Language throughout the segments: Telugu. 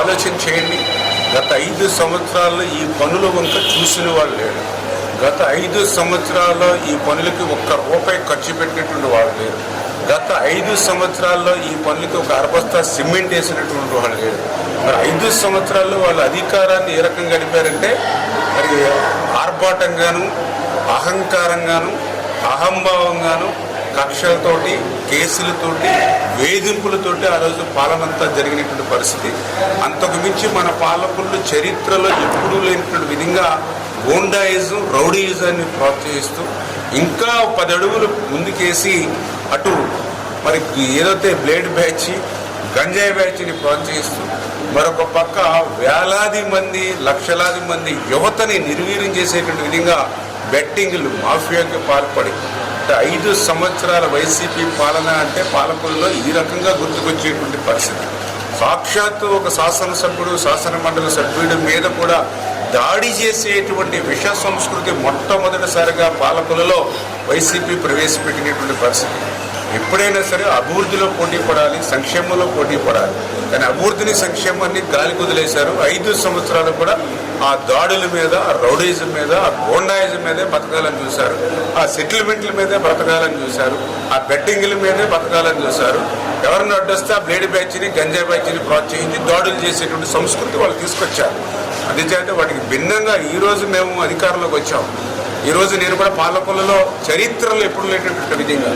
ఆలోచన చేయండి గత ఐదు సంవత్సరాల్లో ఈ పనులు వంక చూసిన వాళ్ళు లేరు గత ఐదు సంవత్సరాల్లో ఈ పనులకి ఒక్క రూపాయి ఖర్చు పెట్టినటువంటి వాళ్ళు లేరు గత ఐదు సంవత్సరాల్లో ఈ పనులకి ఒక అరబస్తా సిమెంట్ వేసినటువంటి వాళ్ళు లేరు మరి ఐదు సంవత్సరాల్లో వాళ్ళ అధికారాన్ని ఏ రకంగా గడిపారంటే మరి ఆర్భాటంగాను అహంకారంగాను అహంభావంగాను కక్షలతోటి కేసులతోటి వేధింపులతోటి ఆ రోజు పాలనంతా జరిగినటువంటి పరిస్థితి. అంతకు మించి మన పాలకులు చరిత్రలో ఎప్పుడూ లేనటువంటి విధంగా గోండాయిజం రౌడీయిజాన్ని ప్రోత్సహిస్తూ ఇంకా పది అడుగులు ముందుకేసి అటు మరి ఏదైతే బ్లేడ్ బ్యాచ్ గంజాయి బ్యాచ్ని ప్రోత్సహిస్తూ మరొక పక్క వేలాది మంది లక్షలాది మంది యువతని నిర్వీర్యం చేసేటువంటి విధంగా బెట్టింగ్లు మాఫియాకి పాల్పడి అంటే ఐదు సంవత్సరాల వైసీపీ పాలన అంటే పాలకుల్లో ఈ రకంగా గుర్తుకొచ్చేటువంటి పరిస్థితి. సాక్షాత్తు ఒక శాసనసభ్యుడు శాసన మండలి సభ్యుడి మీద కూడా దాడి చేసేటువంటి విష సంస్కృతి మొట్టమొదటిసారిగా పాలకులలో వైసీపీ ప్రవేశపెట్టినటువంటి పరిస్థితి. ఎప్పుడైనా సరే అభివృద్ధిలో పోటీ పడాలి సంక్షేమంలో పోటీ పడాలి. కానీ అభివృద్ధిని సంక్షేమాన్ని గాలి కుదిలేశారు ఐదు సంవత్సరాలు కూడా ఆ దాడుల మీద ఆ రౌడీజం మీద ఆ గోండాయిజం మీదే బతకాలని చూశారు. ఆ సెటిల్మెంట్ల మీదే బ్రతకాలని చూశారు. ఆ బెట్టింగ్ల మీదే బతకాలని చూశారు. ఎవరిని అడ్డొస్తే ఆ బ్లేడ్ బ్యాచ్ని గంజా బ్యాచ్ని ప్రోత్సహించి దాడులు చేసేటువంటి సంస్కృతి వాళ్ళు తీసుకొచ్చారు. అందుచేత వాటికి భిన్నంగా ఈరోజు మేము అధికారంలోకి వచ్చాము ఈరోజు నేను కూడా పాలకొల్లలో చరిత్రలో ఎప్పుడు లేనటువంటి విధంగా.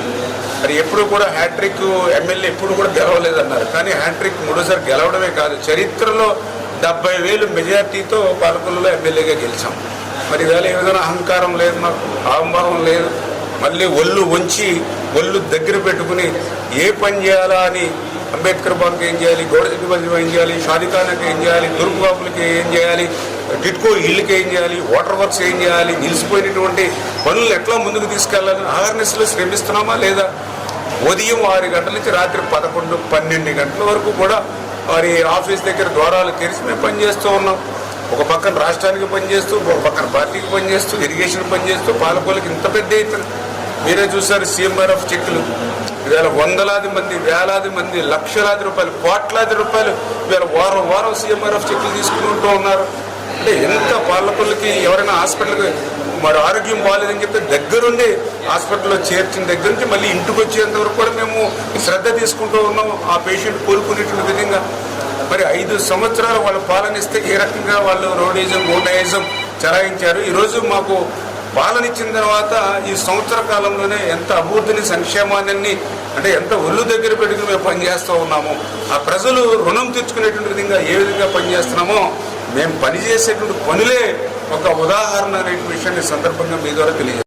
మరి ఎప్పుడు కూడా హ్యాట్రిక్ ఎమ్మెల్యే ఎప్పుడు కూడా గెలవలేదన్నారు. కానీ హ్యాట్రిక్ మూడోసారి గెలవడమే కాదు చరిత్రలో డెబ్బై వేలు మెజార్టీతో పాలకులలో ఎమ్మెల్యేగా గెలిచాం. మరి ఇవాళ ఏ విధంగా అహంకారం లేదు నాకు అహంభావం లేదు. మళ్ళీ ఒళ్ళు వంచి ఒళ్ళు దగ్గర పెట్టుకుని ఏ పని చేయాలా అని అంబేద్కర్ బాబుకి ఏం చేయాలి గౌడశెట్టి బంధు ఏం చేయాలి షాదిఖాన్కి ఏం చేయాలి దుర్గుబాబులకి ఏం చేయాలి టిట్కో ఇళ్ళకి ఏం చేయాలి వాటర్ వర్క్స్ ఏం చేయాలి నిలిచిపోయినటువంటి పనులు ఎట్లా ముందుకు తీసుకెళ్ళాలని అవేర్నెస్లో శ్రమిస్తున్నామా లేదా? ఉదయం ఆరు గంటల నుంచి రాత్రి పదకొండు పన్నెండు గంటల వరకు కూడా మరి ఆఫీస్ దగ్గర ద్వారాలు తెరిచి మేము పనిచేస్తూ ఉన్నాం. ఒక పక్కన రాష్ట్రానికి పనిచేస్తూ ఒక పక్కన పార్టీకి పనిచేస్తూ ఇరిగేషన్ పనిచేస్తూ పాలకులకి ఇంత పెద్ద అవుతుంది మీరే చూసారు సీఎంఆర్ఎఫ్ ఆఫ్ చెక్లు ఇవాళ వందలాది మంది వేలాది మంది లక్షలాది రూపాయలు కోట్లాది రూపాయలు ఇవాళ వారం వారం సీఎంఆర్ ఆఫ్ చెక్లు తీసుకుంటూ ఉన్నారు. అంటే ఎంత పాలకులకి ఎవరైనా హాస్పిటల్కి మరి ఆరోగ్యం బాగాలేదని చెప్తే దగ్గరుండి హాస్పిటల్లో చేర్చిన దగ్గర నుంచి మళ్ళీ ఇంటికి వచ్చేంత వరకు కూడా మేము శ్రద్ధ తీసుకుంటూ ఉన్నాం. ఆ పేషెంట్ కోలుకునేటువంటి విధంగా. మరి ఐదు సంవత్సరాలు వాళ్ళు పాలనిస్తే ఏ రకంగా వాళ్ళు రోడీజం గోండాయిజం చెలాయించారు? ఈరోజు మాకు పాలనిచ్చిన తర్వాత ఈ సంవత్సర కాలంలోనే ఎంత అభివృద్ధిని సంక్షేమాన్ని అంటే ఎంత ఒళ్ళు దగ్గర పెట్టుకుని మేము పనిచేస్తూ ఉన్నాము. ఆ ప్రజలు రుణం తెచ్చుకునేటువంటి విధంగా ఏ విధంగా పనిచేస్తున్నామో మేము పనిచేసేటువంటి పనులే ఒక ఉదాహరణ అనే విషయాన్ని సందర్భంగా మీ ద్వారా తెలియజేస్తాం.